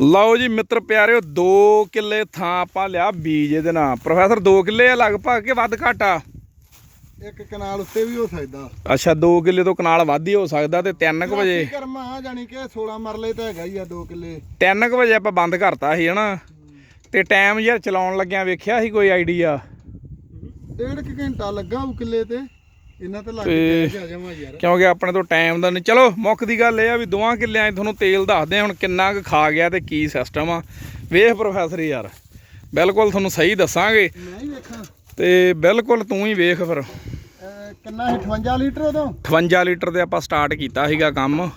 ਲਓ ਜੀ ਮਿੱਤਰ ਪਿਆਰਿਓ 2 ਕਿੱਲੇ ਥਾਂ ਆਪਾਂ ਲਿਆ ਬੀਜ ਇਹਦੇ ਨਾਲ। ਪ੍ਰੋਫੈਸਰ 2 ਕਿੱਲੇ ਆ ਲਗਭਗ ਕਿ ਵੱਧ ਘੱਟ ਆ? ਇੱਕ ਕਨਾਲ ਉੱਤੇ ਵੀ ਹੋ ਸਕਦਾ। ਅੱਛਾ 2 ਕਿੱਲੇ ਤੋਂ ਕਨਾਲ ਵੱਧ ਹੀ ਹੋ ਸਕਦਾ ਤੇ 3 ਵਜੇ। ਕਰਮਾ ਜਾਨੀ ਕਿ 16 ਮਰਲੇ ਤਾਂ ਹੈਗਾ ਹੀ ਆ 2 ਕਿੱਲੇ। 3 ਵਜੇ ਆਪਾਂ ਬੰਦ ਕਰਤਾ ਸੀ ਹਨਾ? ਤੇ ਟਾਈਮ ਯਾਰ ਚਲਾਉਣ ਲੱਗਿਆ ਵੇਖਿਆ ਸੀ ਕੋਈ ਆਈਡੀਆ? ਡੇਢ ਘੰਟਾ ਲੱਗਾ ਉਹ ਕਿੱਲੇ ਤੇ। ਇਹਨਾਂ ਤੇ ਲੱਗ ਤੇ- ਕੇ ਆ ਜਾਵਾਂ ਯਾਰ। ਕਿਉਂਕਿ ਆਪਣੇ ਤੋਂ ਟਾਈਮ ਦਾ ਨਹੀਂ। ਚਲੋ ਮੁੱਖ ਦੀ ਗੱਲ ਇਹ ਆ ਵੀ ਦੋਵਾਂ ਕਿੱਲਿਆਂ 'ਚ ਤੁਹਾਨੂੰ ਤੇਲ ਦੱਸਦੇ ਆ ਹੁਣ ਕਿੰਨਾ ਕੁ ਖਾ ਗਿਆ ਤੇ ਕੀ ਸਿਸਟਮ ਆ। ਵੇਖ ਪ੍ਰੋਫੈਸਰ ਯਾਰ ਬਿਲਕੁਲ ਤੁਹਾਨੂੰ ਸਹੀ ਦੱਸਾਂਗੇ। ਮੈਂ ਹੀ ਵੇਖਾਂ। ਤੇ ਬਿਲਕੁਲ ਤੂੰ ਹੀ ਵੇਖ ਫਿਰ। ਅਹ ਕਿੰਨਾ ਸੀ 58 ਲੀਟਰ ਉਦੋਂ? 58 ਲੀਟਰ ਤੇ ਆਪਾਂ ਸਟਾਰਟ ਕੀਤਾ ਸੀਗਾ ਕੰਮ।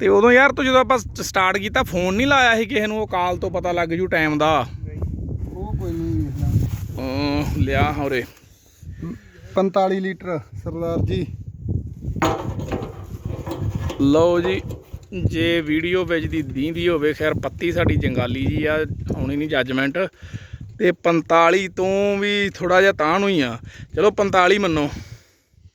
ਤੇ ਉਦੋਂ ਯਾਰ ਤੂੰ ਜਦੋਂ ਆਪਾਂ ਸਟਾਰਟ ਕੀਤਾ ਫੋਨ ਨਹੀਂ ਲਾਇਆ ਸੀ ਕਿਸੇ ਨੂੰ ਉਹ ਕਾਲ ਤੋਂ ਪਤਾ ਲੱਗ ਜੂ ਟਾਈਮ ਦਾ। ਉਹ ਕੋਈ ਨਹੀਂ ਵੇਖਣਾ। ਅਮ ਲਿਆ ਹੋਰੇ। 45 ਲੀਟਰ ਸਰਦਾਰ ਜੀ। ਲਓ ਜੀ ਜੇ ਵੀਡੀਓ ਵਿੱਚ ਦੀ ਦੀਂਦੀ ਹੋਵੇ ਖੈਰ ਪੱਤੀ ਸਾਡੀ ਜੰਗਾਲੀ ਜੀ ਆ ਹੋਣੀ ਨਹੀਂ ਜੱਜਮੈਂਟ ਤੇ 45 ਤੋਂ ਵੀ ਥੋੜਾ ਜਿਹਾ ਤਾਂ ਨੂੰ ਹੀ ਆ। ਚਲੋ 45 ਮੰਨੋ।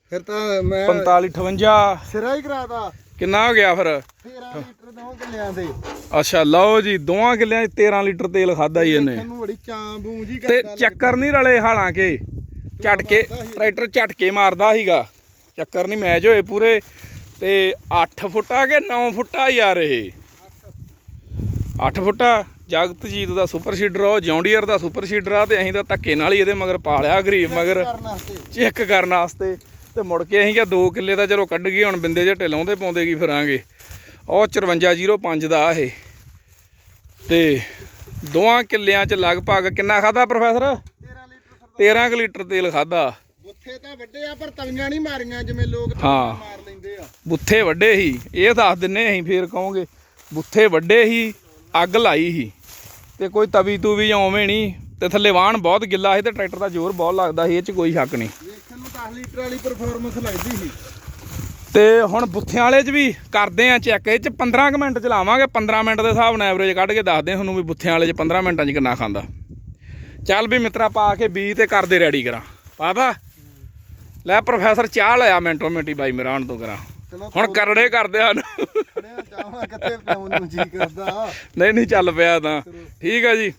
ਫਿਰ ਤਾਂ ਮੈਂ 45 58 ਸਿਰਾ ਹੀ ਕਰਾਤਾ। ਕਿੰਨਾ ਹੋ ਗਿਆ ਫਿਰ? 13 ਲੀਟਰ ਦੋ ਕਿੱਲਿਆਂ ਦੇ। ਅੱਛਾ ਲਓ ਜੀ ਦੋਵਾਂ ਕਿੱਲਿਆਂ 'ਚ 13 ਲੀਟਰ ਤੇਲ ਖਾਦਾ ਹੀ ਇਹਨੇ। ਬੜੀ ਜੀ ਤੇ ਚੱਕਰ ਨਹੀਂ ਰਲੇ ਹਾਲਾਂਕਿ ਝਟਕੇ ਟਰੈਕਟਰ ਝਟਕੇ ਮਾਰਦਾ ਸੀਗਾ। ਚੱਕਰ ਨਹੀਂ ਮੈਚ ਹੋਏ ਪੂਰੇ ਤੇ 8 ਫੁੱਟਾ ਕਿ 9 ਫੁੱਟਾ ਯਾਰ ਇਹ। 8 ਫੁੱਟਾ ਜਗਤਜੀਤ ਦਾ ਸੁਪਰ ਸੀਡਰ ਆ ਉਹ ਜੌਂਡੀਅਰ ਦਾ ਸੁਪਰ ਸੀਡਰ ਆ ਤੇ ਅਸੀਂ ਤਾਂ ਧੱਕੇ ਨਾਲ ਹੀ ਇਹਦੇ ਮਗਰ ਪਾਲਿਆ ਗਰੀਬ ਮਗਰ। ਚੈੱਕ ਕਰਨ ਵਾਸਤੇ। ਤੇ ਮੁੜ ਕੇ ਅਸੀਂ ਕਿਹਾ 2 ਕਿੱਲੇ ਦਾ ਚਲੋ ਕੱਢ ਗਏ ਹੁਣ ਬਿੰਦੇ ਝੱਟੇ ਲਾਉਂਦੇ ਪਾਉਂਦੇ ਕੀ ਫਿਰਾਂਗੇ। ਉਹ 5405 ਦਾ ਇਹ। ਤੇ ਦੋਆਂ ਕਿੱਲਿਆਂ ਚ ਲਗਭਗ ਕਿੰਨਾ ਖਾਦਾ ਪ੍ਰੋਫੈਸਰ? 13 ਲੀਟਰ 13 ਕੁ ਲੀਟਰ ਤੇਲ ਖਾਦਾ ਬੁੱਥੇ ਤਾਂ ਵੱਡੇ ਆ ਪਰ ਤਵੀਆਂ ਨਹੀਂ ਮਾਰੀਆਂ ਜਿਵੇਂ ਲੋਕ ਹਾਂ। ਮਾਰ ਲੈਂਦੇ ਆ। ਬੁੱਥੇ ਵੱਡੇ ਸੀ ਇਹ ਦੱਸ ਦਿੰਨੇ ਅਸੀਂ ਫੇਰ ਕਹੋਗੇ। ਬੁੱਥੇ ਵੱਡੇ ਸੀ ਅੱਗ ਲਾਈ ਸੀ ਤੇ ਕੋਈ ਤਵੀ ਤੂਵੀ ਉਵੇਂ ਨਹੀਂ ਤੇ ਥੱਲੇ ਵਾਹਣ ਬਹੁਤ ਗਿੱਲਾ ਸੀ ਤੇ ਟਰੈਕਟਰ ਦਾ ਜ਼ੋਰ ਬਹੁਤ ਲੱਗਦਾ ਸੀ ਇਹ ਚ ਕੋਈ ਸ਼ੱਕ ਨਹੀਂ। ਵੇਖਣ ਨੂੰ 10 ਲੀਟਰ ਵਾਲੀ ਪਰਫਾਰਮੈਂਸ ਲੱਗਦੀ ਸੀ। ਤੇ ਹੁਣ ਬੁੱਥਿਆਂ ਵਾਲੇ 'ਚ ਵੀ ਕਰਦੇ ਆ ਚੈੱਕ ਇਹ 'ਚ 15 ਕੁ ਮਿੰਟ ਚਲਾਵਾਂਗੇ 15 ਮਿੰਟ ਦੇ ਹਿਸਾਬ ਨਾਲ ਐਵਰੇਜ ਕੱਢ ਕੇ ਦੱਸਦੇ ਤੁਹਾਨੂੰ ਵੀ ਬੁੱਥਿਆਂ ਵਾਲੇ 'ਚ 15 ਮਿੰਟਾਂ 'ਚ ਕਿੰਨਾ ਖਾਂਦਾ। ਚੱਲ ਵੀ ਮਿੱਤਰਾ ਪਾ ਕੇ ਬੀ ਤੇ ਕਰਦੇ ਰੈਡੀ ਕਰਾਂ। ਪਾਤਾ ਲੈ ਪ੍ਰੋਫੈਸਰ ਚਾਹ ਲਿਆ ਮਿੰਟੋ ਮਿੰਟੀ ਬਾਈ ਹਣ ਤੋਂ ਕਰਾਂ। ਹੁਣ ਕਰੜੇ ਕਰਦੇ ਹਨ ਨਹੀਂ ਨਹੀਂ ਚੱਲ ਪਿਆ ਤਾਂ। ਠੀਕ ਆ ਜੀ।